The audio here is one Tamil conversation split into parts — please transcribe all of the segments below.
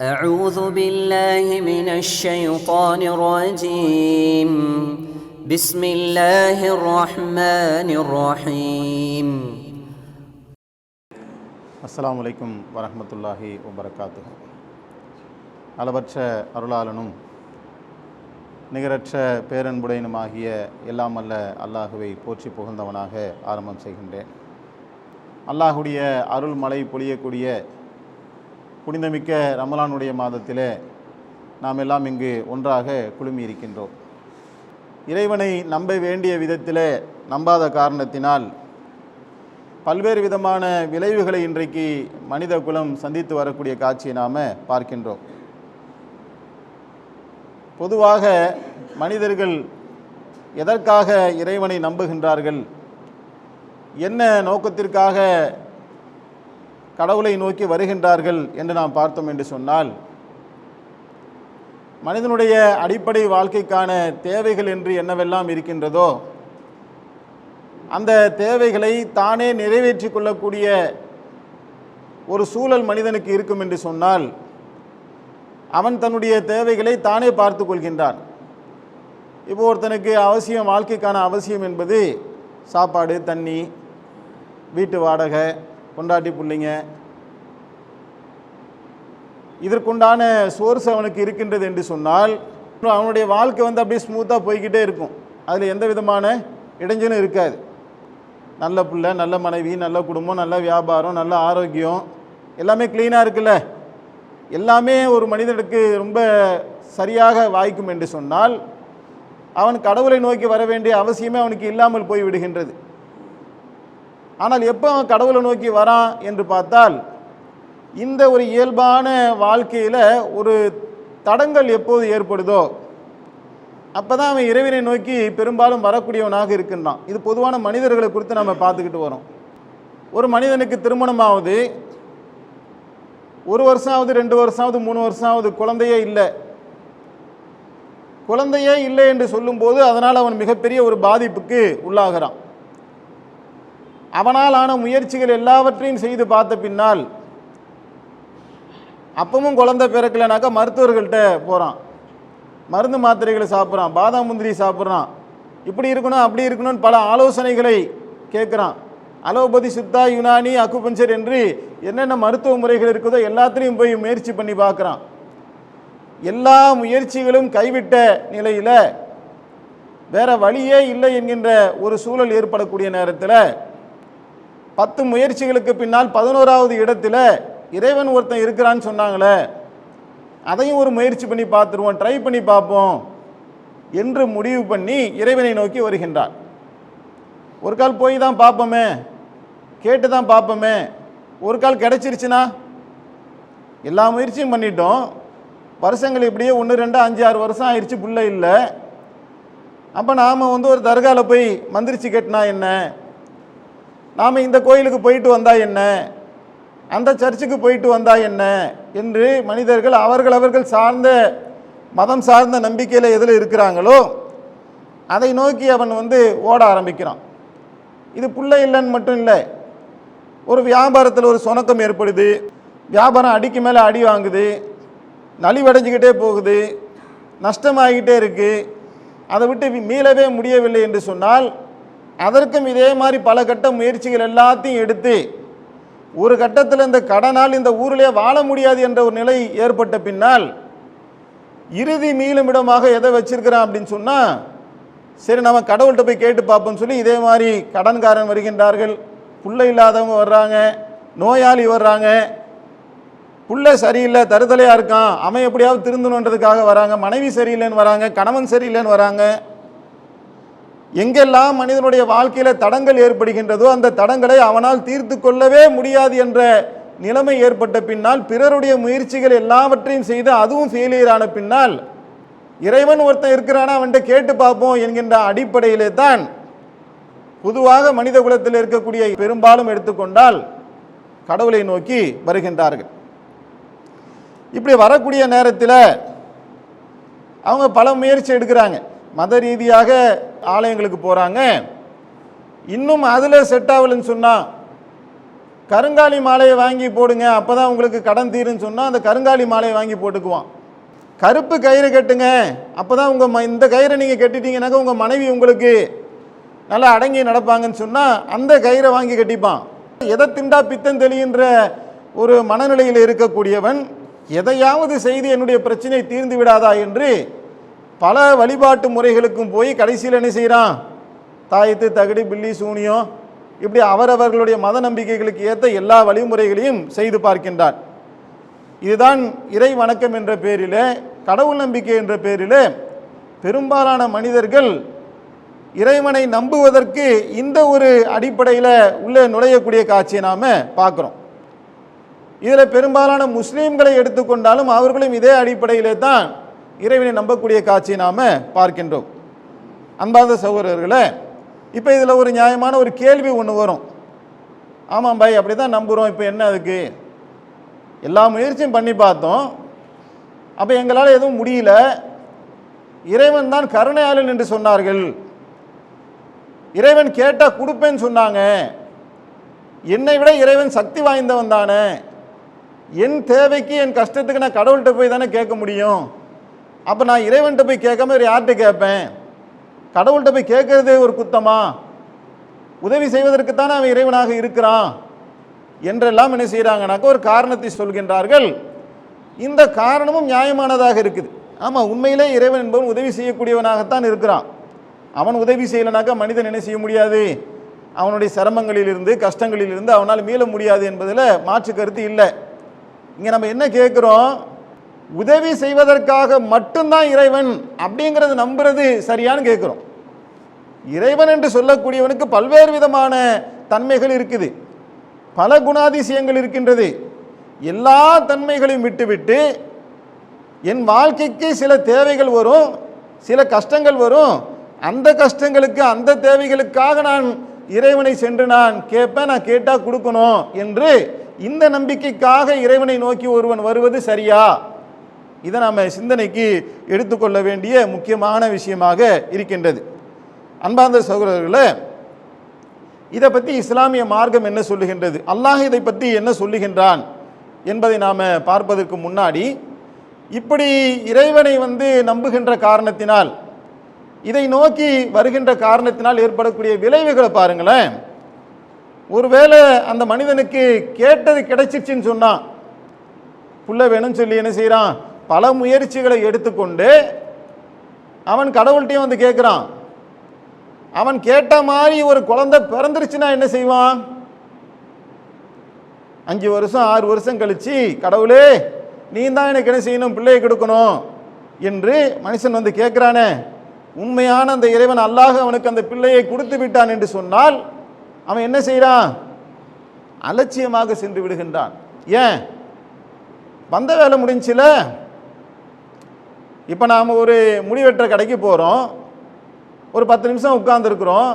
أعوذ بالله من الشيطان الرجيم بسم الله الرحمن الرحيم அஸ்ஸலாமு அலைக்கும் வரஹ்மத்துல்லாஹி வபரகாத்து அளவற்ற அருளாளனும் நிகரற்ற பேரன்புடையனுமாகிய எல்லாம் அல்ல அல்லாஹுவை போற்றி புகழ்ந்தவனாக ஆரம்பம் செய்கின்றேன் அல்லாஹுடைய அருள் மழை பொழியக்கூடிய புனிதமிக்க ரமலானுடைய மாதத்திலே நாம் எல்லாம் இங்கு ஒன்றாக குழுமி இருக்கின்றோம் இறைவனை நம்ப வேண்டிய விதத்திலே நம்பாத காரணத்தினால் பல்வேறு விதமான விளைவுகளை இன்றைக்கு மனித குலம் சந்தித்து வரக்கூடிய காட்சியை நாம் பார்க்கின்றோம். பொதுவாக மனிதர்கள் எதற்காக இறைவனை நம்புகின்றார்கள்? என்ன நோக்கத்திற்காக கடவுளை நோக்கி வருகின்றார்கள் என்று நாம் பார்த்தோம் என்று சொன்னால் மனிதனுடைய அடிப்படை வாழ்க்கைக்கான தேவைகள் என்று என்னவெல்லாம் இருக்கின்றதோ அந்த தேவைகளை தானே நிறைவேற்றி கொள்ளக்கூடிய ஒரு சூழல் மனிதனுக்கு இருக்கும் என்று சொன்னால் அவன் தன்னுடைய தேவைகளை தானே பார்த்து கொள்கின்றான். இப்போ ஒருத்தனுக்கு அவசியம் வாழ்க்கைக்கான அவசியம் என்பது சாப்பாடு தண்ணி வீட்டு வாடகை கொண்டாட்டி பிள்ளைங்க. இதற்குண்டான சோர்ஸ் அவனுக்கு இருக்கின்றது என்று சொன்னால் அவனுடைய வாழ்க்கை வந்து அப்படியே ஸ்மூத்தாக போய்கிட்டே இருக்கும். அதில் எந்த விதமான இடைஞ்சலும் இருக்காது. நல்ல பிள்ளை நல்ல மனைவி நல்ல குடும்பம் நல்ல வியாபாரம் நல்ல ஆரோக்கியம் எல்லாமே க்ளீனாக இருக்குல்ல? எல்லாமே ஒரு மனிதனுக்கு ரொம்ப சரியாக வாய்க்கும் என்று சொன்னால் அவன் கடவுளை நோக்கி வர வேண்டிய அவசியமே அவனுக்கு இல்லாமல் போய் விடுகின்றது. ஆனால் எப்போ அவன் கடவுளை நோக்கி வரான் என்று பார்த்தால் இந்த ஒரு இயல்பான வாழ்க்கையில் ஒரு தடங்கள் எப்போது ஏற்படுதோ அப்போ தான் அவன் இறைவனை நோக்கி பெரும்பாலும் வரக்கூடியவனாக இருக்கின்றான். இது பொதுவான மனிதர்களை குறித்து நம்ம பார்த்துக்கிட்டு வரோம். ஒரு மனிதனுக்கு திருமணமாவது ஒரு வருஷம் ஆகுது ரெண்டு வருஷம் ஆகுது மூணு வருஷம் ஆகுது குழந்தையே இல்லை. குழந்தையே இல்லை என்று சொல்லும்போது அதனால் அவன் மிகப்பெரிய ஒரு பாதிப்புக்கு உள்ளாகிறான். அவனால் ஆன முயற்சிகள் எல்லாவற்றையும் செய்து பார்த்த பின்னால் அப்பவும் குழந்தை பிறக்கலைனாக்கா மருத்துவர்கள்ட்ட போகிறான் மருந்து மாத்திரைகளை சாப்பிட்றான் பாதாம் முந்திரி சாப்பிட்றான். இப்படி இருக்கணும் அப்படி இருக்கணும்னு பல ஆலோசனைகளை கேட்குறான். அலோபதி சித்தா யுனானி அக்குபஞ்சர் என்று என்னென்ன மருத்துவ முறைகள் இருக்குதோ எல்லாத்திலையும் போய் முயற்சி பண்ணி பார்க்குறான். எல்லா முயற்சிகளும் கைவிட்ட நிலையில் வேற வழியே இல்லை என்கின்ற ஒரு சூழல் ஏற்படக்கூடிய நேரத்தில் பத்து முயற்சிகளுக்கு பின்னால் பதினோராவது இடத்துல இறைவன் ஒருத்தன் இருக்கிறான்னு சொன்னாங்களே அதையும் ஒரு முயற்சி பண்ணி பார்த்துருவோம் ட்ரை பண்ணி பார்ப்போம் என்று முடிவு பண்ணி இறைவனை நோக்கி வருகின்றார். ஒரு கால் போய் தான் பார்ப்போமே கேட்டு தான் பார்ப்போமே ஒரு கால் கிடைச்சிருச்சுன்னா? எல்லா முயற்சியும் பண்ணிட்டோம். வருஷங்கள் இப்படியே ஒன்று ரெண்டு அஞ்சு ஆறு வருஷம் ஆயிடுச்சு புள்ள இல்லை. அப்போ நாம் வந்து ஒரு தர்காவில் போய் மந்திரிச்சு கட்டினா என்ன? நாம் இந்த கோயிலுக்கு போயிட்டு வந்தால் என்ன? அந்த சர்ச்சுக்கு போயிட்டு வந்தால் என்ன? என்று மனிதர்கள் அவர்கள் அவர்கள் சார்ந்த மதம் சார்ந்த நம்பிக்கையில் எதில் இருக்கிறாங்களோ அதை நோக்கி அவன் வந்து ஓட ஆரம்பிக்கிறான். இது புள்ள இல்லைன்னு மட்டும் இல்லை. ஒரு வியாபாரத்தில் ஒரு சுணக்கம் ஏற்படுது. வியாபாரம் அடிக்கு மேலே அடி வாங்குது. நலிவடைஞ்சிக்கிட்டே போகுது. நஷ்டமாகிட்டே இருக்குது அதை விட்டு மீளவே முடியவில்லை என்று சொன்னால் அதற்கும் இதே மாதிரி பல கட்ட முயற்சிகள் எல்லாத்தையும் எடுத்து ஒரு கட்டத்தில் இந்த கடனால் இந்த ஊரிலே வாழ முடியாது என்ற ஒரு நிலை ஏற்பட்ட பின்னால் இறுதி மீளுமிடமாக எதை வச்சிருக்கிறான் அப்படின்னு சொன்னால் சரி நம்ம கடவுள்கிட்ட போய் கேட்டு பார்ப்போம்னு சொல்லி இதே மாதிரி கடன்காரன் வருகின்றார்கள். புள்ள இல்லாதவங்க வர்றாங்க நோயாளி வர்றாங்க. புள்ள சரியில்லை தருதலையாக இருக்கான் அவன் எப்படியாவது திருந்தணுன்றதுக்காக வராங்க மனைவி சரியில்லைன்னு வராங்க கணவன் சரியில்லைன்னு வராங்க. எங்கெல்லாம் மனிதனுடைய வாழ்க்கையில் தடங்கள் ஏற்படுகின்றதோ அந்த தடங்களை அவனால் தீர்த்து கொள்ளவே முடியாது என்ற நிலைமை ஏற்பட்ட பின்னால் பிறருடைய முயற்சிகள் எல்லாவற்றையும் செய்து அதுவும் ஃபெயிலியர் ஆன பின்னால் இறைவன் ஒருத்தன் இருக்கிறானா அவன்கிட்ட கேட்டு பார்ப்போம் என்கின்ற அடிப்படையிலே தான் பொதுவாக மனித குலத்தில் இருக்கக்கூடிய பெரும்பாலும் எடுத்துக்கொண்டால் கடவுளை நோக்கி வருகின்றார்கள். இப்படி வரக்கூடிய நேரத்தில் அவங்க பல முயற்சி எடுக்கிறாங்க. மத ரீதியாக ஆலயங்களுக்கு போகிறாங்க இன்னும் அதில் செட் ஆகலைன்னு சொன்னால் கருங்காலி மாலையை வாங்கி போடுங்க அப்போ தான் உங்களுக்கு கடன் தீருன்னு சொன்னால் அந்த கருங்காலி மாலையை வாங்கி போட்டுக்குவான். கருப்பு கயிறு கட்டுங்க அப்போ தான் உங்கள் இந்த கயிறை நீங்கள் கட்டிட்டீங்கன்னாக்கா உங்கள் மனைவி உங்களுக்கு நல்லா அடங்கி நடப்பாங்கன்னு சொன்னால் அந்த கயிறை வாங்கி கட்டிப்பான். எதை திண்டா பித்தம் தெளிகின்ற ஒரு மனநிலையில் இருக்கக்கூடியவன் எதையாவது செய்து என்னுடைய பிரச்சனை தீர்ந்து விடாதா என்று பல வழிபாட்டு முறைகளுக்கும் போய் கடைசியில் என்ன செய்கிறான் தாயத்து தகடி பில்லி சூனியம் இப்படி அவரவர்களுடைய மத நம்பிக்கைகளுக்கு ஏற்ற எல்லா வழிமுறைகளையும் செய்து பார்க்கின்றார். இதுதான் இறை வணக்கம் என்ற பேரில் கடவுள் நம்பிக்கை என்ற பேரில் பெரும்பாலான மனிதர்கள் இறைவனை நம்புவதற்கு இந்த ஒரு அடிப்படையில் உள்ளே நுழையக்கூடிய காட்சியை நாம் பார்க்குறோம். இதில் பெரும்பாலான முஸ்லீம்களை எடுத்துக்கொண்டாலும் அவர்களும் இதே அடிப்படையிலே தான் இறைவனை நம்பக்கூடிய காட்சியை நாம் பார்க்கின்றோம். அன்பார்ந்த சகோதரர்களே இப்போ இதில் ஒரு நியாயமான ஒரு கேள்வி ஒன்று வரும். ஆமாம் பாய் அப்படி தான் நம்புகிறோம் இப்போ என்ன அதுக்கு? எல்லா முயற்சியும் பண்ணி பார்த்தோம். அப்போ எங்களால் எதுவும் முடியல. இறைவன் தான் கருணையாளன் என்று சொன்னார்கள். இறைவன் கேட்டால் கொடுப்பேன்னு சொன்னாங்க. என்னை விட இறைவன் சக்தி வாய்ந்தவன் தானே. என் தேவைக்கு என் கஷ்டத்துக்கு நான் கடவுள்கிட்ட போய் தானே கேட்க முடியும். அப்போ நான் இறைவன்கிட்ட போய் கேட்காம வேறு யார்கிட்ட கேட்பேன்? கடவுள்கிட்ட போய் கேட்கறது ஒரு குத்தமா? உதவி செய்வதற்கு தானே அவன் இறைவனாக இருக்கிறான்? என்றெல்லாம் என்ன செய்கிறாங்கனாக்க ஒரு காரணத்தை சொல்கின்றார்கள். இந்த காரணமும் நியாயமானதாக இருக்குது. ஆமாம் உண்மையிலே இறைவன் என்பவன் உதவி செய்யக்கூடியவனாகத்தான் இருக்கிறான். அவன் உதவி செய்யலைனாக்கா மனிதன் என்ன செய்ய முடியாது? அவனுடைய சிரமங்களிலிருந்து கஷ்டங்களிலிருந்து அவனால் மீள முடியாது என்பதில் மாற்று கருத்து இல்லை. இங்கே நம்ம என்ன கேட்குறோம்? உதவி செய்வதற்காக மட்டும்தான் இறைவன் அப்படிங்கிறது நம்புறது சரியான்னு கேட்குறோம். இறைவன் என்று சொல்லக்கூடியவனுக்கு பல்வேறு விதமான தன்மைகள் இருக்குது. பல குணாதிசயங்கள் இருக்கின்றது. எல்லா தன்மைகளையும் விட்டுவிட்டு என் வாழ்க்கைக்கு சில தேவைகள் வரும் சில கஷ்டங்கள் வரும். அந்த கஷ்டங்களுக்கு அந்த தேவைகளுக்காக நான் இறைவனை சென்று நான் கேட்பேன் நான் கேட்டால் கொடுக்கணும் என்று இந்த நம்பிக்கைக்காக இறைவனை நோக்கி ஒருவன் வருவது சரியா? இதை நாம் சிந்தனைக்கு எடுத்துக்கொள்ள வேண்டிய முக்கியமான விஷயமாக இருக்கின்றது. அன்பார்ந்த சகோதரர்களே இதை பற்றி இஸ்லாமிய மார்க்கம் என்ன சொல்லுகின்றது? அல்லாஹ் இதை பற்றி என்ன சொல்லுகின்றான் என்பதை நாம் பார்ப்பதற்கு முன்னாடி இப்படி இறைவனை வந்து நம்புகின்ற காரணத்தினால் இதை நோக்கி வருகின்ற காரணத்தினால் ஏற்படக்கூடிய விளைவுகளை பாருங்களேன். ஒருவேளை அந்த மனிதனுக்கு கேட்டது கிடைச்சிச்சின்னு சொன்னான் புள்ள வேணும்னு சொல்லி என்ன செய்கிறான் பல முயற்சிகளை எடுத்துக்கொண்டு அவன் கடவுள்கிட்டையும் வந்து கேட்குறான் அவன் கேட்ட மாதிரி ஒரு குழந்தை பிறந்துருச்சுன்னா என்ன செய்வான்? அஞ்சு வருஷம் ஆறு வருஷம் கழிச்சு கடவுளே நீ தான் எனக்கு என்ன செய்யணும்? பிள்ளையை கொடுக்கணும் என்று மனுஷன் வந்து கேட்குறானே உண்மையான அந்த இறைவன் அல்லாஹ் அவனுக்கு அந்த பிள்ளையை கொடுத்து விட்டான் என்று சொன்னால் அவன் என்ன செய்கிறான் அலட்சியமாக சென்று விடுகின்றான். ஏன்? வந்த வேலை முடிஞ்சில இப்போ நாம் ஒரு முடி வெட்டுற கடைக்கு போகிறோம் ஒரு பத்து நிமிஷம் உட்காந்துருக்குறோம்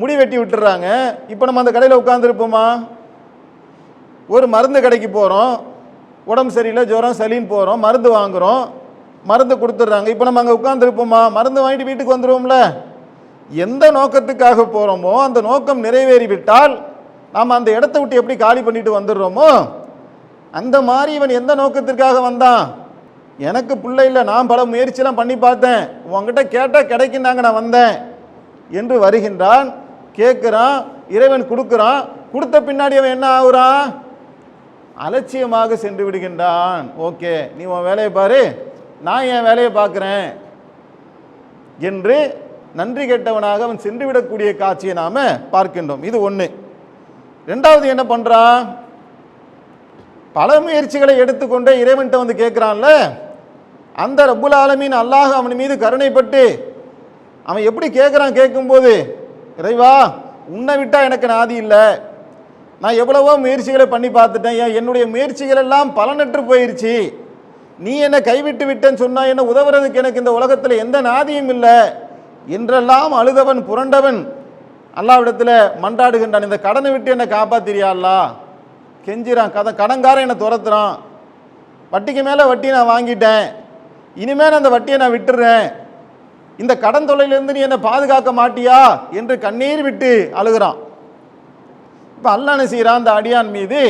முடி வெட்டி விட்டுறாங்க. இப்போ நம்ம அந்த கடையில் உட்காந்துருப்போமா ஒரு மருந்து கடைக்கு போகிறோம் உடம்பு சரியில்லை ஜுரம் சளின்னு போகிறோம் மருந்து வாங்குகிறோம் மருந்து கொடுத்துட்றாங்க. இப்போ நம்ம அங்கே உட்காந்துருப்போமா மருந்து வாங்கிட்டு வீட்டுக்கு வந்துடுவோம்ல எந்த நோக்கத்துக்காக போகிறோமோ அந்த நோக்கம் நிறைவேறிவிட்டால் நாம் அந்த இடத்த விட்டு எப்படி காலி பண்ணிட்டு வந்துடுறோமோ அந்த மாதிரி இவன் எந்த நோக்கத்திற்காக வந்தான்? எனக்கு பிள்ளை இல்லை நான் பல முயற்சியெல்லாம் பண்ணி பார்த்தேன். உங்ககிட்ட கேட்டால் கிடைக்குன்னாங்க நான் வந்தேன். என்று வருகின்றான். கேட்குறான் இறைவன் கொடுக்குறான். கொடுத்த பின்னாடி அவன் என்ன ஆகுறான் அலட்சியமாக சென்று விடுகின்றான். ஓகே நீ உன் வேலையை பாரு. நான் என் வேலையை பார்க்குறேன். என்று நன்றி கெட்டவனாக அவன் சென்று விடக்கூடிய காட்சியை நாம் பார்க்கின்றோம். இது ஒன்று ரெண்டாவது என்ன பண்ணுறான் பல முயற்சிகளை எடுத்துக்கொண்டே இறைவன்கிட்ட வந்து கேட்குறான்ல அந்த ரப்புல் ஆலமீன் அல்லாஹ் அவன் மீது கருணைப்பட்டு அவன் எப்படி கேட்குறான் கேட்கும்போது இறைவா உன்னை விட்டால் எனக்கு நாதி இல்லை. நான் எவ்வளவோ முயற்சிகளை பண்ணி பார்த்துட்டேன். ஏன் என்னுடைய முயற்சிகள் எல்லாம் பலனற்று போயிருச்சு. நீ என்னை கைவிட்டு விட்டேன்னு சொன்னா என்ன உதவுறதுக்கு எனக்கு இந்த உலகத்தில் எந்த நாதியும் இல்லை? என்றெல்லாம் அழுதவன் புரண்டவன் அல்லாவிடத்தில் மன்றாடுகின்றான். இந்த கடனை விட்டு என்னை காப்பாத்திரியா அல்லா? கெஞ்சிறான் கதை கடன்காரன் என்னை துரத்துறான். வட்டிக்கு மேலே வட்டி நான் வாங்கிட்டேன். இனிமேல் அந்த வட்டியை நான் விட்டுறேன். இந்த கடன் தொல்லையிலிருந்து நீ என்னை பாதுகாக்க மாட்டியா? என்று கண்ணீர் விட்டு அழுகிறான். இப்போ அல்லாஹ் செய்கிறான் அந்த அடியான் மீது.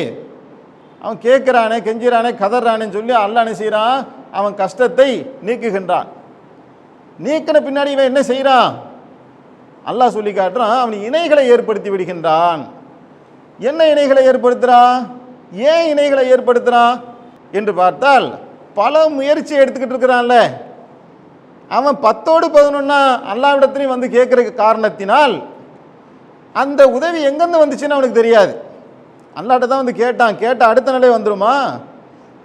அவன் கேட்குறானே கெஞ்சிறானே கதறானேன்னு சொல்லி அல்லாஹ் செய்கிறான் அவன் கஷ்டத்தை நீக்குகின்றான். நீக்கின பின்னாடி இவன் என்ன செய்கிறான் அல்லாஹ் சொல்லி காட்டுறான் அவன் இணைகளை ஏற்படுத்தி விடுகின்றான். என்ன இணைகளை ஏற்படுத்துகிறான் ஏன் இணைகளை ஏற்படுத்துகிறான் என்று பார்த்தால் பல முயற்சி எடுத்துக்கிட்டு இருக்கிறான்ல. அவன் பத்தோடு பதினொன்னா அல்லாவிடத்திலையும் வந்து கேட்குற காரணத்தினால் அந்த உதவி எங்கேருந்து வந்துச்சுன்னு அவனுக்கு தெரியாது. அல்லாட்ட தான் வந்து கேட்டான். கேட்ட அடுத்த நிலை வந்துடுமா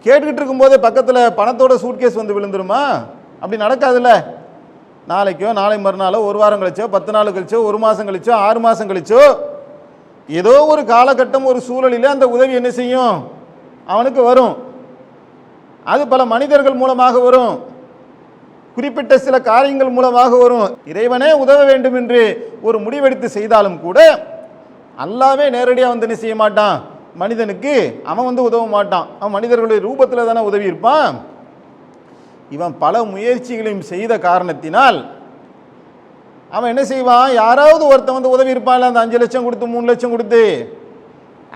கேட்டுக்கிட்டு இருக்கும்போதே பக்கத்தில் பணத்தோட சூட்கேஸ் வந்து விழுந்துருமா? அப்படி நடக்காதுல்ல. நாளைக்கோ நாளை மறுநாளோ ஒரு வாரம் கழிச்சோ பத்து நாள் கழிச்சோ ஒரு மாதம் கழிச்சோ ஆறு மாதம் கழிச்சோ ஏதோ ஒரு காலகட்டம் ஒரு சூழலில் அந்த உதவி என்ன செய்யும்? அவனுக்கு வரும். அது பல மனிதர்கள் மூலமாக வரும். குறிப்பிட்ட சில காரியங்கள் மூலமாக வரும். இறைவனே உதவ வேண்டும் என்று ஒரு முடிவெடுத்து செய்தாலும் கூட அல்லாவே நேரடியாக வந்து என்ன செய்ய மாட்டான்? மனிதனுக்கு அவன் வந்து உதவ மாட்டான். அவன் மனிதர்களுடைய ரூபத்தில் தானே உதவி இருப்பான். இவன் பல முயற்சிகளையும் செய்த காரணத்தினால் அவன் என்ன செய்வான்? யாராவது ஒருத்தன் வந்து உதவி இருப்பான்ல அந்த அஞ்சு லட்சம் கொடுத்து மூணு லட்சம் கொடுத்து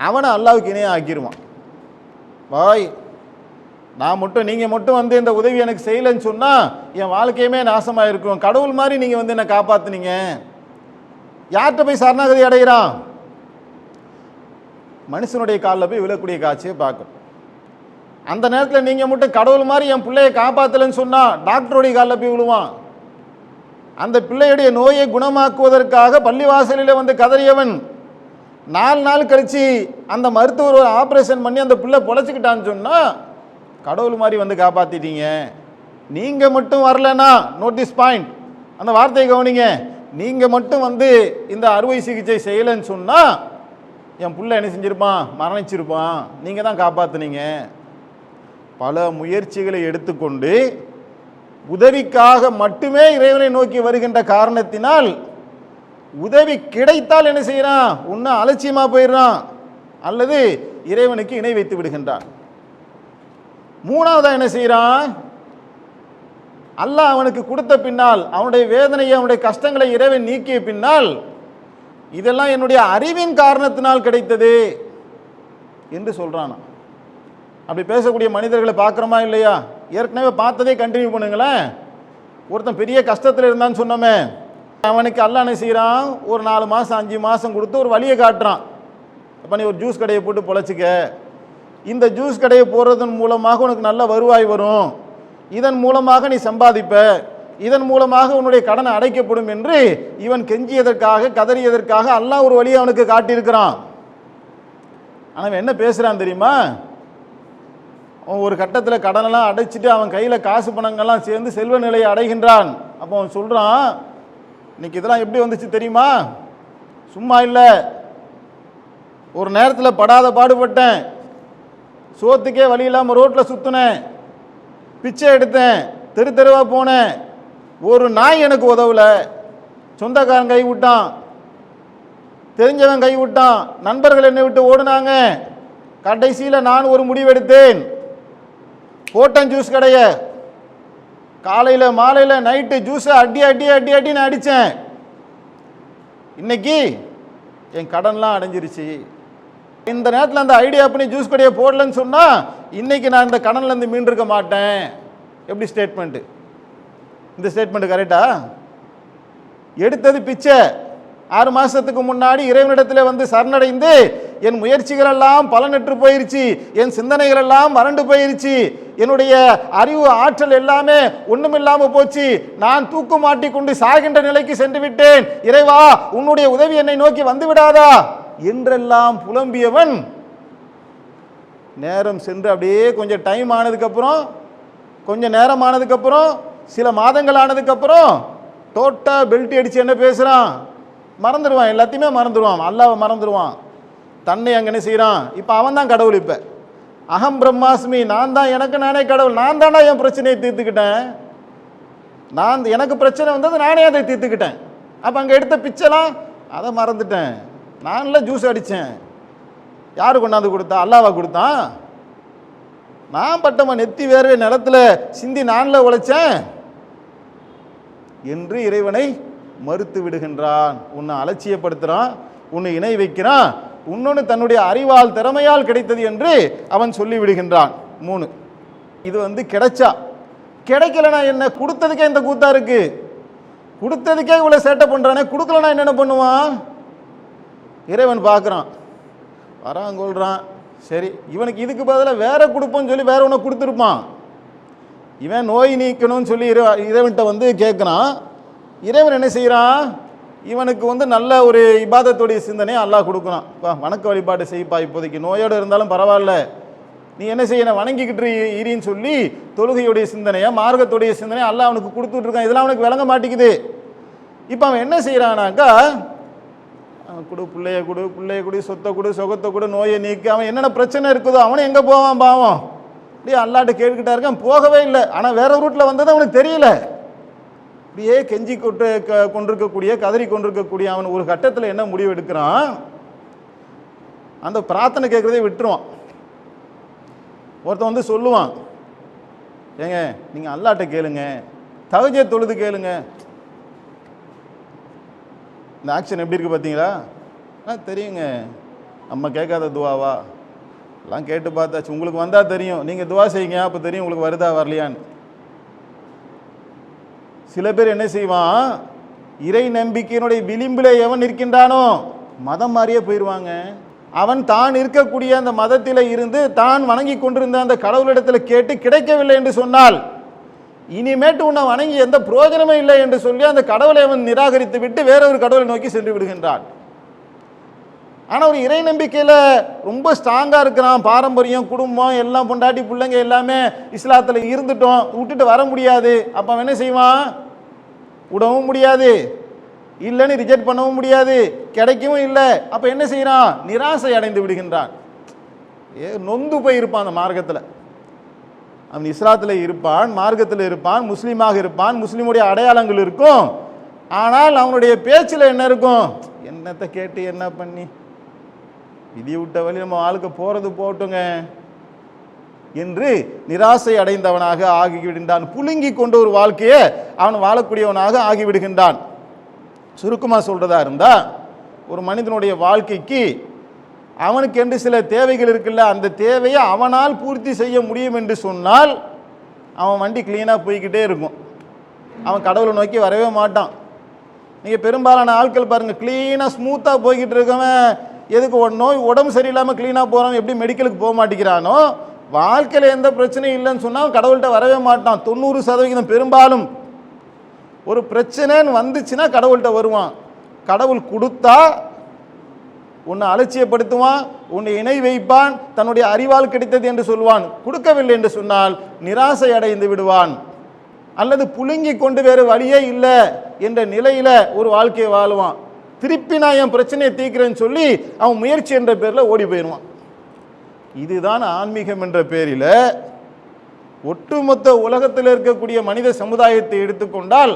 அவனை அல்லாவுக்கு இணையாக ஆக்கிடுவான் பாய் நான் மட்டும் நீங்கள் மட்டும் வந்து இந்த உதவி எனக்கு செய்யலைன்னு சொன்னால் என் வாழ்க்கையுமே நாசமாக இருக்கும் கடவுள் மாதிரி நீங்கள் வந்து என்னை காப்பாற்றுனீங்க யார்கிட்ட போய் சரணாகதி அடைகிறான்? மனுஷனுடைய காலில் போய் விழக்கூடிய காட்சியை பார்க்கும். அந்த நேரத்தில் நீங்கள் மட்டும் கடவுள் மாதிரி என் பிள்ளையை காப்பாற்றலைன்னு சொன்னால் டாக்டருடைய காலில் போய் விழுவான். அந்த பிள்ளையுடைய நோயை குணமாக்குவதற்காக பள்ளிவாசலில் வந்து கதறியவன் நாலு நாள் கழிச்சு அந்த மருத்துவர் ஆப்ரேஷன் பண்ணி அந்த பிள்ளை பொழைச்சிக்கிட்டான்னு சொன்னால் கடவுள் மாதிரி வந்து காப்பாற்றிட்டீங்க நீங்கள் மட்டும் வரலன்னா நோட்டீஸ் பாயிண்ட் அந்த வார்த்தையை கவனிங்க. நீங்கள் மட்டும் வந்து இந்த அறுவை சிகிச்சை செய்யலைன்னு சொன்னால் என் புள்ள என்ன செஞ்சிருப்பான்? மரணிச்சிருப்பான். நீங்கள் தான் காப்பாற்றுனீங்க பல முயற்சிகளை எடுத்துக்கொண்டு உதவிக்காக மட்டுமே இறைவனை நோக்கி வருகின்ற காரணத்தினால் உதவி கிடைத்தால் என்ன செய்கிறான் உன்ன அலட்சியமாக போயிடுறான். அல்லது இறைவனுக்கு இணை வைத்து விடுகின்றான். மூணாவதா என்ன செய்கிறான் அல்லாஹ் அவனுக்கு கொடுத்த பின்னால் அவனுடைய வேதனையை அவனுடைய கஷ்டங்களை இறைவன் நீக்கிய பின்னால் இதெல்லாம் என்னுடைய அறிவின் காரணத்தினால் கிடைத்தது என்று சொல்கிறானா அப்படி பேசக்கூடிய மனிதர்களை பார்க்குறோமா இல்லையா? ஏற்கனவே பார்த்ததே கண்டினியூ பண்ணுங்களேன். ஒருத்தன் பெரிய கஷ்டத்தில் இருந்தான்னு சொன்னோமே அவனுக்கு அல்ல என்ன செய்கிறான் ஒரு நாலு மாதம் அஞ்சு மாதம் கொடுத்து ஒரு வழியை காட்டுறான். இப்போ நீ ஒரு ஜூஸ் கடையை போட்டு பொழைச்சிக்க. இந்த ஜூஸ் கடையை போடுறதன் மூலமாக உனக்கு நல்ல வருவாய் வரும். இதன் மூலமாக நீ சம்பாதிப்ப. இதன் மூலமாக உன்னுடைய கடனை அடைக்கப்படும் என்று இவன் கெஞ்சியதற்காக கதறியதற்காக அல்லாஹ் ஒரு வழியை அவனுக்கு காட்டியிருக்கிறான். ஆனால் அவன் என்ன பேசுகிறான் தெரியுமா? அவன் ஒரு கட்டத்தில் கடனெல்லாம் அடைச்சிட்டு அவன் கையில் காசு பணங்கள்லாம் சேர்ந்து செல்வ நிலையை அடைகின்றான். அப்போ அவன் சொல்கிறான் இன்னைக்கு இதெல்லாம் எப்படி வந்துச்சு தெரியுமா? சும்மா இல்லை. ஒரு நேரத்தில் படாத பாடுபட்டேன். சோத்துக்கே வழி இல்லாமல் ரோட்டில் சுற்றினேன் பிச்சை எடுத்தேன். தெரு தெருவாக போனேன். ஒரு நாய் எனக்கு உதவலை. சொந்தக்காரன் கை விட்டான். தெரிஞ்சவன் கை விட்டான். நண்பர்கள் என்னை விட்டு ஓடுனாங்க. கடைசியில் நான் ஒரு முடிவெடுத்தேன். போட்டேன் ஜூஸ் கடைய. காலையில் மாலையில் நைட்டு ஜூஸை அடி அடி அடி அடி நான் அடித்தேன் இன்னைக்கு என் கடன்லாம் அடைஞ்சிருச்சு. இந்த நேரத்தில் அந்த ஐடியா பண்ணி ஜூஸ் கடையை போடலன்னு சொன்னால் இன்றைக்கி நான் இந்த கடன்லேருந்து மீண்டிருக்க மாட்டேன். எப்படி ஸ்டேட்மெண்ட்டு இந்த ஸ்டேட்மெண்ட்டு கரெக்டா எடுத்தது பிச்சை. ஆறு மாதத்துக்கு முன்னாடி இறைவனிடத்தில் வந்து சரணடைந்து என் முயற்சிகள் எல்லாம் பலனற்று போயிருச்சு. என் சிந்தனைகள் எல்லாம் வறண்டு போயிருச்சு. என்னுடைய அறிவு ஆற்றல் எல்லாமே ஒன்றுமில்லாமல் போச்சு. நான் தூக்கு மாட்டிக்கொண்டு சாகின்ற நிலைக்கு சென்று விட்டேன். இறைவா உன்னுடைய உதவி என்னை நோக்கி வந்து விடாதா? என்றெல்லாம் புலம்பியவன். நேரம் சென்று அப்படியே கொஞ்சம் டைம் ஆனதுக்கப்புறம் கொஞ்சம் நேரம் ஆனதுக்கப்புறம் சில மாதங்கள் ஆனதுக்கப்புறம் டோட்டா பெல்ட் அடித்து என்ன பேசுகிறான் மறந்துடுவான் எல்லாத்தையுமே மறந்துடுவான் அல்லாவை மறந்துடுவான். தன்னை அங்கே என்ன செய்கிறான் இப்போ அவன் தான் கடவுள் இப்போ. அகம் பிரம்மாஸ்மி நான் தான் எனக்கு நானே கடவுள் நான் தானே என் பிரச்சனையை தீர்த்துக்கிட்டேன். நான் எனக்கு பிரச்சனை வந்தது நானே அதை தீர்த்துக்கிட்டேன். அப்போ அங்கே எடுத்த பிச்சைலாம் அதை மறந்துட்டேன். நான்ல ஜூஸ் அடித்தேன் யார் கொண்டாந்து கொடுத்தா? அல்லாவா கொடுத்தான் நான் பட்டமா நெத்தி வேர்வை நிலத்தில் சிந்தி நான்ல உழைச்சேன். என்று இறைவனை மறுத்து விடுகின்றான். உன்னை அலட்சியப்படுத்துகிறான் உன்னை இணை வைக்கிறான். இன்னொன்று தன்னுடைய அறிவால் திறமையால் கிடைத்தது என்று அவன் சொல்லிவிடுகின்றான் மூணு. இது வந்து கிடைச்சா? கிடைக்கலனா என்ன? கொடுத்ததுக்கே இந்த கூத்தா இருக்கு. கொடுத்ததுக்கே இவ்வளோ சேட்டை பண்ணுறானே கொடுக்கலனா என்னென்ன பண்ணுவான்? இறைவன் பார்க்குறான். வரான் கொள்கிறான் சரி இவனுக்கு இதுக்கு பதிலாக வேற கொடுப்போம்னு சொல்லி வேற ஒன்று கொடுத்துருப்பான். இவன் நோய் நீக்கணும்னு சொல்லி இறை இறைவன்கிட்ட வந்து கேட்குறான். இறைவன் என்ன செய்கிறான் இவனுக்கு வந்து நல்ல ஒரு இபாதத்துடைய சிந்தனையை அல்லாஹ் கொடுக்குறான். பா வணக்க வழிபாடு செய்ப்பா இப்போதைக்கு. நோயோடு இருந்தாலும் பரவாயில்ல. நீ என்ன செய்யணும் வணங்கிக்கிட்டு இரின்னு சொல்லி தொழுகையுடைய சிந்தனையா மார்க்கத்துடைய சிந்தனையை அல்லாஹ் அவனுக்கு கொடுத்துட்டு இருக்கான். இதெல்லாம் அவனுக்கு விளங்க மாட்டேங்குது. இப்போ அவன் என்ன செய்கிறானாக்கா கொடு பிள்ளைய கொடு பிள்ளைய கொடு சொத்தை கொடு சொகத்தை கொடு நோயை நீக்கு அவன் என்னென்ன பிரச்சனை இருக்குதோ அவனும் எங்கே போவான் பாவம்? அப்படியே அல்லாட்ட கேட்டுக்கிட்டா இருக்கான் போகவே இல்லை. ஆனால் வேற ரூட்டில் வந்தது அவனுக்கு தெரியல. அப்படியே கெஞ்சி கொட்டு க- கொண்டிருக்கக்கூடிய கதறி கொண்டிருக்கக்கூடிய அவன் ஒரு கட்டத்தில் என்ன முடிவு எடுக்கிறான்? அந்த பிரார்த்தனை கேட்குறதே விட்டுருவான். ஒருத்தன் வந்து சொல்லுவான் ஏங்க நீங்கள் அல்லாட்ட கேளுங்க தகஜ தொழுது கேளுங்க இந்த ஆக்ஷன் எப்படி இருக்கு பார்த்தீங்களா? ஆ தெரியுங்க. நம்ம கேட்காத துவாவா? எல்லாம் கேட்டு பார்த்தாச்சு. உங்களுக்கு வந்தால் தெரியும். நீங்கள் துவா செய்யுங்க. அப்போ தெரியும் உங்களுக்கு வருதா வரலையான்னு. சில பேர் என்ன செய்வான்? இறை நம்பிக்கையினுடைய விளிம்பில் எவன் இருக்கின்றானோ மதம் மாறியே போயிடுவாங்க அவன் தான் இருக்கக்கூடிய அந்த மதத்தில் இருந்து தான் வணங்கி கொண்டிருந்த அந்த கடவுளிடத்தில் கேட்டு கிடைக்கவில்லை என்று சொன்னால் இனிமேட்டு உன்னை வணங்கி எந்த பிரயோஜனமே இல்லை என்று சொல்லி அந்த கடவுளை அவன் நிராகரித்து விட்டு வேற ஒரு கடவுளை நோக்கி சென்று விடுகின்றான். ஆனால் ஒரு இறை நம்பிக்கையில் ரொம்ப ஸ்ட்ராங்காக இருக்கிறான். பாரம்பரியம் குடும்பம் எல்லாம் பொண்டாட்டி பிள்ளைங்க எல்லாமே இஸ்லாத்தில் இருந்துட்டோம். விட்டுட்டு வர முடியாது. அப்போ அவன் என்ன செய்வான்? விடவும் முடியாது. இல்லைன்னு ரிஜெக்ட் பண்ணவும் முடியாது. கிடைக்கவும் இல்லை. அப்போ என்ன செய்கிறான் நிராசை அடைந்து விடுகின்றான். ஏ நொந்து போயிருப்பான் அந்த மார்க்கத்தில். அவன் இஸ்லாத்தில் இருப்பான் மார்க்கத்தில் இருப்பான் முஸ்லீமாக இருப்பான் முஸ்லீமுடைய அடையாளங்கள் இருக்கும். ஆனால் அவனுடைய பேச்சில் என்ன இருக்கும்? என்னத்தை கேட்டு என்ன பண்ணி? விதி விட்ட வழி நம்ம ஆளுக்கு போகிறது போட்டுங்க. என்று நிராசை அடைந்தவனாக ஆகிவிடுகின்றான். புழுங்கி கொண்ட ஒரு வாழ்க்கையை அவன் வாழக்கூடியவனாக ஆகிவிடுகின்றான். சுருக்கமாக சொல்கிறதா இருந்தால் ஒரு மனிதனுடைய வாழ்க்கைக்கு அவனுக்கு என்று சில தேவைகள் இருக்குல்ல அந்த தேவையை அவனால் பூர்த்தி செய்ய முடியும் என்று சொன்னால் அவன் வண்டி க்ளீனாக போய்கிட்டே இருக்கும். அவன் கடவுளை நோக்கி வரவே மாட்டான். நீங்கள் பெரும்பாலான ஆட்கள் பாருங்கள் க்ளீனாக ஸ்மூத்தாக போய்கிட்டு இருக்கவன் எதுக்கு ஒரு நோய் உடம்பு சரியில்லாமல் க்ளீனாக போகிறவன் எப்படி மெடிக்கலுக்கு போக மாட்டேங்கிறானோ வாழ்க்கையில் எந்த பிரச்சனையும் இல்லைன்னு சொன்னால் கடவுள்கிட்ட வரவே மாட்டான். தொண்ணூறு சதவிகிதம் பெரும்பாலும் ஒரு பிரச்சனைன்னு வந்துச்சுன்னா கடவுள்கிட்ட வருவான். கடவுள் கொடுத்தா உன்னை அலட்சியப்படுத்துவான் உன்னை இணை வைப்பான் தன்னுடைய அறிவால் கிடைத்தது என்று சொல்வான். கொடுக்கவில்லை என்று சொன்னால் நிராசை அடைந்து விடுவான். அல்லது புழுங்கி கொண்டு வேறு வழியே இல்லை என்ற நிலையில் ஒரு வாழ்க்கையை வாழுவான். திருப்பி நான் என் பிரச்சனையை தீர்க்கிறேன்னு சொல்லி அவன் முயற்சி என்ற பேரில் ஓடி போயிடுவான். இதுதான் ஆன்மீகம் என்ற பேரில் ஒட்டுமொத்த உலகத்தில் இருக்கக்கூடிய மனித சமுதாயத்தை எடுத்துக்கொண்டால்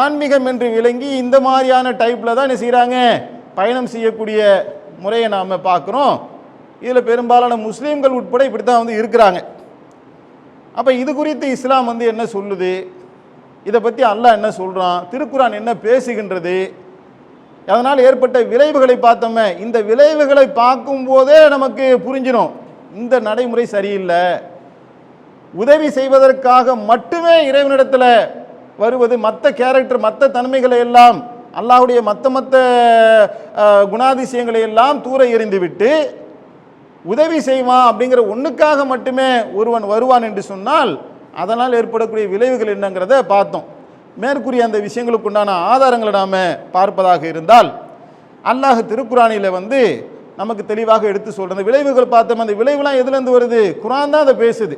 ஆன்மீகம் என்று விளங்கி இந்த மாதிரியான டைப்பில் தான் என்ன செய்கிறாங்க பயணம் செய்யக்கூடிய முறையை நாம் பார்க்குறோம். இதில் பெரும்பாலான முஸ்லீம்கள் உட்பட இப்படி தான் வந்து இருக்கிறாங்க. அப்போ இது குறித்து இஸ்லாம் வந்து என்ன சொல்லுது? இதை பற்றி அல்லாஹ் என்ன சொல்கிறான் திருக்குறான் என்ன பேசுகின்றது? அதனால் ஏற்பட்ட விளைவுகளை பார்த்தோமே இந்த விளைவுகளை பார்க்கும்போதே நமக்கு புரிஞ்சிடும் இந்த நடைமுறை சரியில்லை. உதவி செய்வதற்காக மட்டுமே இறைவனிடத்தில் வருவது மற்ற கேரக்டர் மற்ற தன்மைகளை எல்லாம் அல்லாஹுடைய மற்ற மற்ற குணாதிசயங்களை எல்லாம் தூர எறிந்துவிட்டு உதவி செய்வான் அப்படிங்கிற ஒன்றுக்காக மட்டுமே ஒருவன் வருவான் என்று சொன்னால் அதனால் ஏற்படக்கூடிய விளைவுகள் என்னங்கிறத பார்த்தோம். மேற்கூறிய அந்த விஷயங்களுக்கு உண்டான ஆதாரங்களை நாம் பார்ப்பதாக இருந்தால் அல்லாஹ் திருக்குறானியில் வந்து நமக்கு தெளிவாக எடுத்து சொல்கிற அந்த விளைவுகள் பார்த்தோம். அந்த விளைவுலாம் எதுலேருந்து வருது? குரான் தான் அதை பேசுது.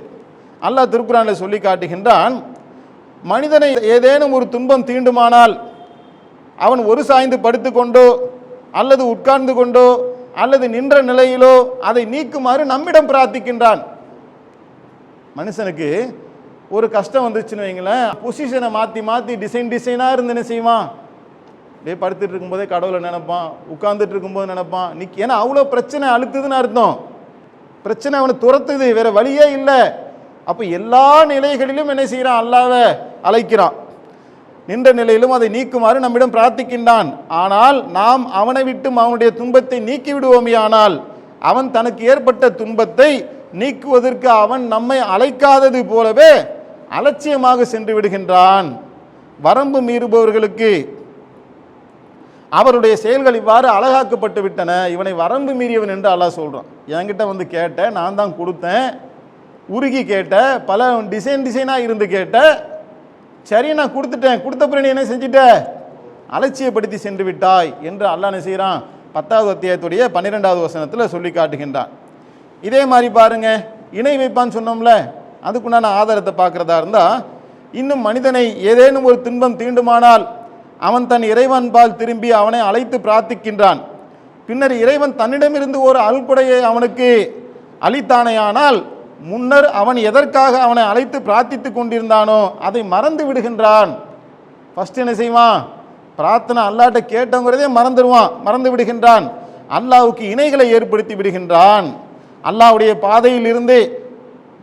அல்லாஹ் திருக்குறானில் சொல்லி காட்டுகின்றான் மனிதனை ஏதேனும் ஒரு துன்பம் தீண்டுமானால் அவன் ஒரு சாய்ந்து படுத்துக்கொண்டோ அல்லது உட்கார்ந்து கொண்டோ அல்லது நின்ற நிலையிலோ அதை நீக்குமாறு நம்மிடம் பிரார்த்திக்கின்றான். மனுஷனுக்கு ஒரு கஷ்டம் வந்துச்சுன்னு வைங்களேன். பொசிஷனை மாற்றி மாற்றி டிசைன் டிசைனாக இருந்து என்ன செய்வான்? டே படுத்துட்டு இருக்கும்போதே கடவுளை நினைப்பான் உட்கார்ந்துட்டு இருக்கும்போது நினைப்பான். நீ ஏன்னா அவ்வளோ பிரச்சனை அழுத்துதுன்னு அர்த்தம். பிரச்சனை அவனை துரத்துது வேற வழியே இல்லை. அப்போ எல்லா நிலைகளிலும் என்ன செய்கிறான் அல்லாவை அழைக்கிறான். நின்ற நிலையிலும் அதை நீக்குமாறு நம்மிடம் பிரார்த்திக்கின்றான். ஆனால் நாம் அவனை விட்டும் அவனுடைய துன்பத்தை நீக்கி விடுவோமேயானால் அவன் தனக்கு ஏற்பட்ட துன்பத்தை நீக்குவதற்கு அவன் நம்மை அழைக்காதது போலவே அலட்சியமாக சென்று விடுகின்றான். வரம்பு மீறுபவர்களுக்கு அவருடைய செயல்கள் இவ்வாறு அழகாக்கப்பட்டு விட்டன. இவனை வரம்பு மீறியவன் என்று அல்லாஹ் சொல்கிறான் என்கிட்ட வந்து கேட்ட நான் தான் கொடுத்தேன். உருகி கேட்ட பல டிசைன் டிசைனாக இருந்து கேட்ட சரி நான் கொடுத்துட்டேன். கொடுத்த பிறகு நீ என்ன செஞ்சிட்ட? அலட்சியப்படுத்தி சென்று விட்டாய் என்று அல்லாஹ் என்ன செய்கிறான்? பத்தாவது அத்தியாயத்துடைய பன்னிரெண்டாவது வசனத்தில் சொல்லி காட்டுகின்றான். இதே மாதிரி பாருங்க இணை வைப்பான்னு சொன்னோம்ல அதுக்குண்டான ஆதாரத்தை பார்க்குறதா இருந்தால் இன்னும் மனிதனை ஏதேனும் ஒரு துன்பம் தீண்டுமானால் அவன் தன் இறைவன் பால் திரும்பி அவனை அழைத்து பிரார்த்திக்கின்றான். பின்னர் இறைவன் தன்னிடமிருந்து ஒரு அல்குடையை அவனுக்கு அளித்தானேயானால் முன்னர் அவன் எதற்காக அவனை அழைத்து பிரார்த்தித்து கொண்டிருந்தானோ அதை மறந்து விடுகின்றான். ஃபஸ்ட் என்ன செய்வான்? பிரார்த்தனை அல்லாட்ட கேட்டோங்கிறதே மறந்துடுவான் மறந்து விடுகின்றான். அல்லாவுக்கு இணைகளை ஏற்படுத்தி விடுகின்றான். அல்லாவுடைய பாதையில் இருந்து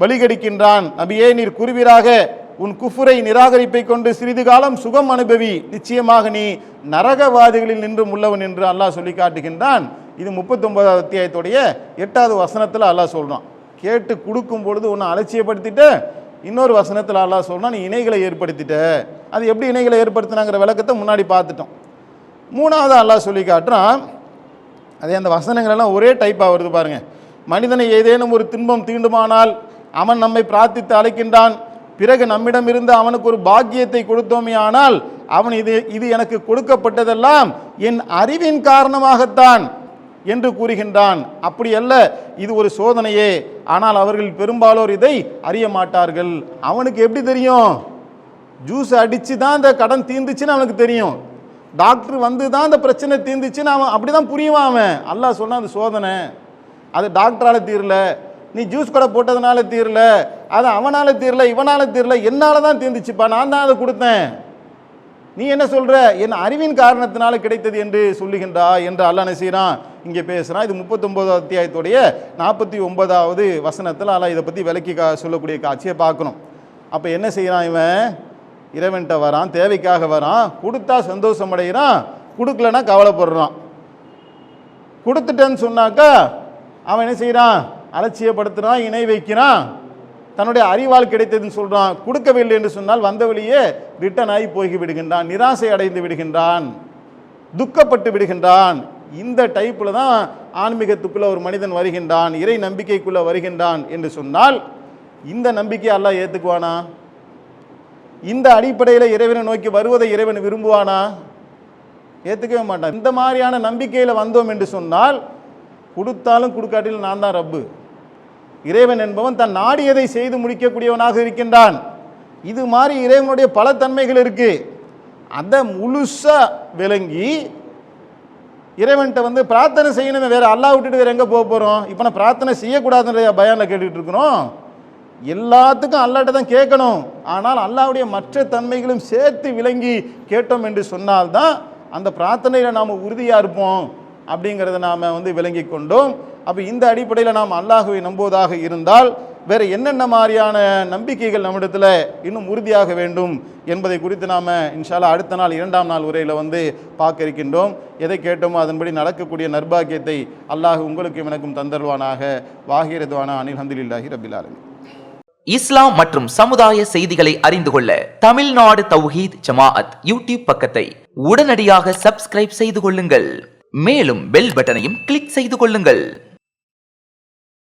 வழிகடிக்கின்றான். நபியே நீர் குருவிராக உன் குஃபுரை நிராகரிப்பை கொண்டு சிறிது காலம் சுகம் அனுபவி நிச்சயமாக நீ நரகவாதிகளில் நின்றும் உள்ளவன் என்று அல்லாஹ் சொல்லி காட்டுகின்றான். இது முப்பத்தொன்பதாவது அத்தியாயத்துடைய எட்டாவது வசனத்தில் அல்லாஹ் சொல்கிறான் கேட்டு கொடுக்கும் பொழுது ஒன்று அலட்சியப்படுத்திட்டு? இன்னொரு வசனத்தில் அல்லா சொன்னால் நீ இணைகளை ஏற்படுத்திட்ட. அது எப்படி இணைகளை ஏற்படுத்தினாங்கிற விளக்கத்தை முன்னாடி பார்த்துட்டோம். மூணாவது அல்லாஹ் சொல்லி காட்டுறான் அதே அந்த வசனங்களெல்லாம் ஒரே டைப்பாக வருது பாருங்கள் மனிதனை ஏதேனும் ஒரு துன்பம் தீண்டுமானால் அவன் நம்மை பிரார்த்தித்து அழைக்கின்றான். பிறகு நம்மிடம் இருந்து அவனுக்கு ஒரு பாக்கியத்தை கொடுத்தோமே ஆனால் அவன் இது இது எனக்கு கொடுக்கப்பட்டதெல்லாம் என் அறிவின் காரணமாகத்தான். என்று கூறுகின்றான். அப்படி அல்ல இது ஒரு சோதனையே. ஆனால் அவர்கள் பெரும்பாலோர் இதை அறிய மாட்டார்கள். அவனுக்கு எப்படி தெரியும்? ஜூஸ் அடித்து தான் அந்த கடன் தீர்ந்துச்சுன்னு அவனுக்கு தெரியும். டாக்டர் வந்து தான் அந்த பிரச்சனை தீர்ந்துச்சுன்னு அவன் அப்படி தான் புரியுவான் அவன். அல்லா சொன்னால் அது சோதனை. அது டாக்டரால் தீரல. நீ ஜூஸ் கடை போட்டதுனால தீரல. அது அவனால் தீரல இவனால் தீரல. என்னால் தான் தீர்ந்துச்சுப்பா நான் தான் அதை கொடுத்தேன். நீ என்ன சொல்ற? என் அறிவின் காரணத்தினால கிடைத்தது என்று சொல்லுகின்றா? என்று அல்லா என்ன செய்கிறான் இங்கே பேசுகிறான் இது முப்பத்தொம்போதாவது அத்தியாயத்துடைய நாற்பத்தி ஒன்பதாவது வசனத்தில் அல்லா இதை பற்றி விலக்கி கா சொல்லக்கூடிய காட்சியை பார்க்கணும். அப்போ என்ன செய்கிறான் இவன்? இறைவன்கிட்ட வரான் தேவைக்காக வரான். கொடுத்தா சந்தோஷம் அடைகிறான். கொடுக்கலன்னா கவலைப்படுறான். கொடுத்துட்டேன்னு சொன்னாக்கா அவன் என்ன செய்கிறான் அலட்சியப்படுத்துகிறான் இணை வைக்கிறான். தன்னுடைய அறிவால் கிடைத்ததுன்னு சொல்கிறான் கொடுக்கவில்லை என்று சொன்னால் வந்த வழியே ரிட்டன் ஆகி போகி விடுகின்றான் நிராசை அடைந்து விடுகின்றான் துக்கப்பட்டு விடுகின்றான். இந்த டைப்பில் தான் ஆன்மீகத்துக்குள்ள ஒரு மனிதன் வருகின்றான் இறை நம்பிக்கைக்குள்ளே வருகின்றான் என்று சொன்னால் இந்த நம்பிக்கை எல்லாம் ஏற்றுக்குவானா இந்த அடிப்படையில் இறைவனை நோக்கி வருவதை இறைவன் விரும்புவானா? ஏற்றுக்கவே மாட்டான். இந்த மாதிரியான நம்பிக்கையில் வந்தோம் என்று சொன்னால் கொடுத்தாலும் கொடுக்காட்டிலும் நான் தான் ரப்பு. இறைவன் என்பவன் தன் நாடியதை செய்து முடிக்கக்கூடியவனாக இருக்கின்றான். இது மாதிரி இறைவனுடைய பல தன்மைகள் இருக்கு. அதை முழுசாக விளங்கி இறைவன்கிட்ட வந்து பிரார்த்தனை செய்யணுமே வேற அல்லாஹ் விட்டுட்டு வேற எங்கே போக போகிறோம் இப்போ நான் பிரார்த்தனை செய்யக்கூடாதுன்ற பயனில் கேட்டுக்கிட்டு இருக்கிறோம். எல்லாத்துக்கும் அல்லாட்ட தான் கேட்கணும். ஆனால் அல்லாவுடைய மற்ற தன்மைகளும் சேர்த்து விளங்கி கேட்டோம் என்று சொன்னால்தான் அந்த பிரார்த்தனையில் நாம் உறுதியாக இருப்போம் அப்படிங்கிறத நாம் வந்து விளங்கி கொண்டோம். அப்போ இந்த அடிப்படையில் நாம் அல்லாஹுவை நம்புவதாக இருந்தால் வேறு என்னென்ன மாதிரியான நம்பிக்கைகள் நம்மிடத்தில் இன்னும் உறுதியாக வேண்டும் என்பதை குறித்து நாம் இன்ஷாலா அடுத்த நாள் இரண்டாம் நாள் உரையில் வந்து பார்க்க இருக்கின்றோம் எதை கேட்டோமோ அதன்படி நடக்கக்கூடிய நர்பாக்கியத்தை அல்லாஹ் உங்களுக்கும் எனக்கும் தந்தருவானாக வாகிரதுவானா அனில் ஹந்திலில்லாஹி ரபிலாலும் இஸ்லாம் மற்றும் சமுதாய செய்திகளை அறிந்து கொள்ள தமிழ்நாடு தௌஹீத் ஜமாஅத் யூடியூப் பக்கத்தை உடனடியாக சப்ஸ்கிரைப் செய்து கொள்ளுங்கள். மேலும் பெல் பட்டனையும் கிளிக் செய்து கொள்ளுங்கள்.